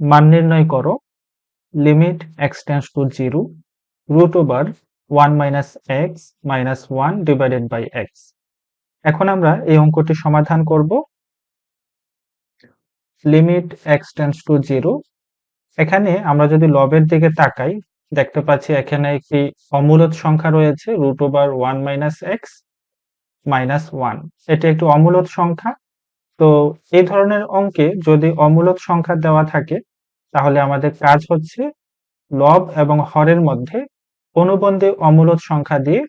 মান নির্ণয় করো। Limit x tends to zero root over one minus x minus one divided by x এখন আমরা এই অঙ্কটি সমাধান করব। Limit x tends to zero এখানে আমরা যদি লবের দিকে তাকাই, দেখতে পাচ্ছি এখানে একটি অমূলত সংখ্যা রয়েছে root over one minus x minus one এটি একটি অমূলত সংখ্যা। তো এই ধরনের অঙ্কে যদি অমূলত সংখ্যা দেওয়া থাকে, তাহলে আমাদের কাজ হচ্ছে লব এবং হরের মধ্যে অনুবন্ধী অমূলত সংখ্যা দিয়ে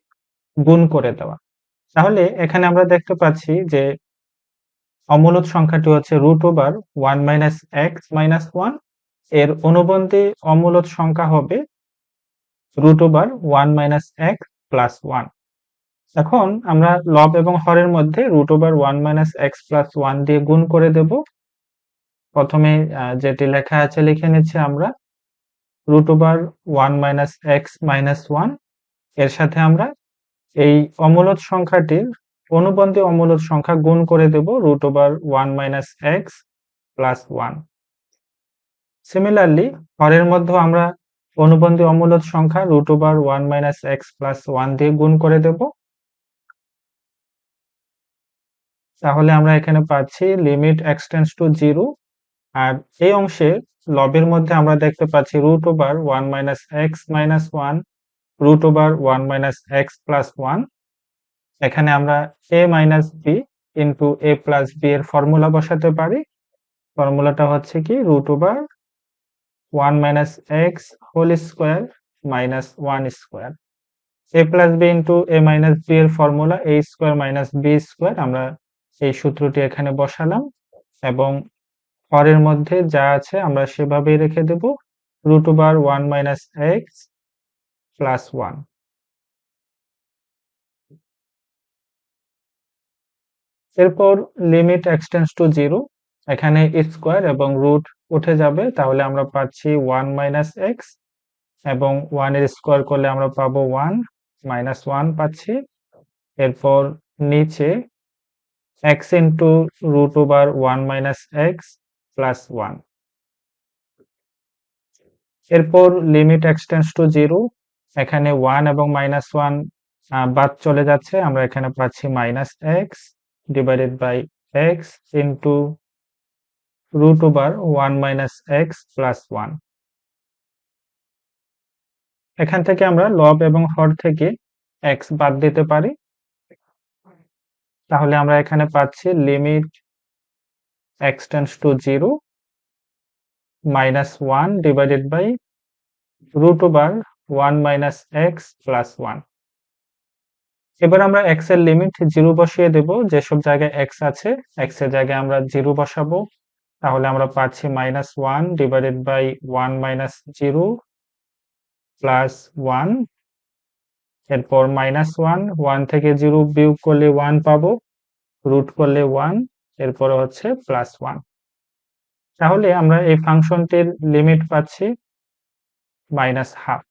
গুণ করে দেওয়া। তাহলে এখানে আমরা দেখতে পাচ্ছি যে অমূলত সংখ্যাটি হচ্ছে root over one minus x minus one. এর অনুবন্ধী অমূলত সংখ্যা হবে root over one minus x plus one. এখন আমরা লব এবং হরের মধ্যে root over one minus x plus one দিয়ে গুণ করে দেব। প্রথমে যেটি লেখা আছে লিখে নিচ্ছি আমরা। Root over one minus x minus ওয়ানের সাথে আমরা এই অমূলত সংখ্যাটির অনুবন্ধী অমূলত সংখ্যা গুণ করে দেব root over one minus x plus one similarly হরের মধ্যেও আমরা অনুবন্ধী অমূলত সংখ্যা root over one minus x plus one দিয়ে গুণ করে দেব। তাহলে আমরা এখানে পাচ্ছি limit x tends to zero আর এই অংশে লবের মধ্যে আমরা দেখতে পাচ্ছি root over one minus x minus one root over one minus x plus one এখানে আমরা a minus b into a plus b এর ফর্মুলা বসাতে পারি। ফর্মুলাটা হচ্ছে কি root over one minus x whole square minus one square a plus b into a minus b এর formula a square minus b square আমরা এই সূত্রটি এখানে বসালাম এবং হরের মধ্যে যা আছে আমরা সেভাবেই রেখে দেব root over one minus x plus one এরপর limit x tends to zero এখানে স্কোয়ার এবং রুট উঠে যাবে, তাহলে আমরা পাচ্ছি ওয়ান মাইনাস এক্স এবং ওয়ানের স্কোয়ার করলে আমরা পাবো ওয়ান মাইনাস ওয়ান পাচ্ছি। এরপর নিচে x into root over one minus x plus one এরপর limit x tends to zero এখানে ওয়ান এবং মাইনাস ওয়ান বাদ চলে যাচ্ছে। আমরা এখানে পাচ্ছি minus x divided by x into root over one minus x plus one এখান থেকে আমরা লব এবং হর থেকে এক্স বাদ দিতে পারি। তাহলে আমরা এখানে পাচ্ছি limit x tends to zero minus one divided by root over one minus x plus one এবার আমরা এক্সের লিমিট জিরো বসিয়ে দেব। যেসব জায়গায় এক্স আছে এক্সের জায়গায় আমরা জিরো বসাবো। তাহলে আমরা পাচ্ছি minus one divided by one minus zero plus one এরপর মাইনাস ওয়ান ওয়ান থেকে জিরো বিয়োগ করলে ওয়ান পাবো রুট করলে ওয়ান এরপরে হচ্ছে প্লাস ওয়ান তাহলে আমরা এই ফাংশনটির লিমিট পাচ্ছি মাইনাস হাফ